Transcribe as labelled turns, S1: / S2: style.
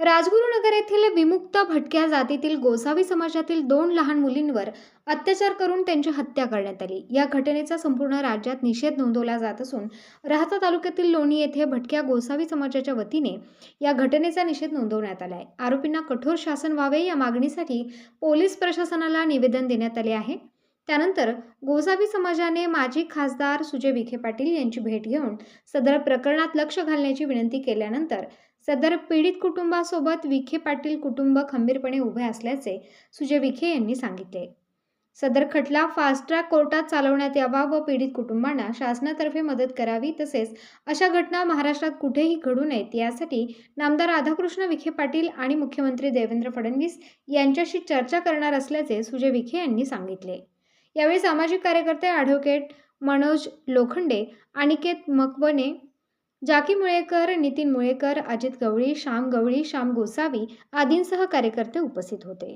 S1: राजगुरुनगर येथील विमुक्त भटक्या जातीतील गोसावी समाजातील दोन लहान मुलींवर अत्याचार करून त्यांची हत्या करण्यात आली. या घटनेचा संपूर्ण राज्यात निषेध नोंदवला जात असून राहता तालुक्यातील लोणी येथे भटक्या गोसावी समाजाच्या वतीने या घटनेचा निषेध नोंदवण्यात आला आहे आरोपींना कठोर शासन व्हावे या मागणीसाठी पोलीस प्रशासनाला निवेदन देण्यात आले आहे. त्यानंतर गोसावी समाजाने माजी खासदार सुजय विखे पाटील यांची भेट घेऊन सदर प्रकरणात लक्ष घालण्याची विनंती केल्यानंतर सदर पीडित कुटुंबासोबत विखे पाटील कुटुंब खंबीरपणे उभे असल्याचे सुजय विखे यांनी सांगितले. सदर खटला फास्ट ट्रॅक कोर्टात चालवण्यात यावा व पीडित कुटुंबांना शासनातर्फे मदत करावी तसेच अशा घटना महाराष्ट्रात कुठेही घडू नयेत यासाठी नामदार राधाकृष्ण विखे पाटील आणि मुख्यमंत्री देवेंद्र फडणवीस यांच्याशी चर्चा करणार असल्याचे सुजय विखे यांनी सांगितले. यावेळी सामाजिक कार्यकर्ते ॲडव्होकेट मनोज लोखंडे अनिकेत मकवने जाकी मुळेकर नितीन मुळेकर अजित गवळी श्याम गवळी श्याम गोसावी आदींसह कार्यकर्ते उपस्थित होते.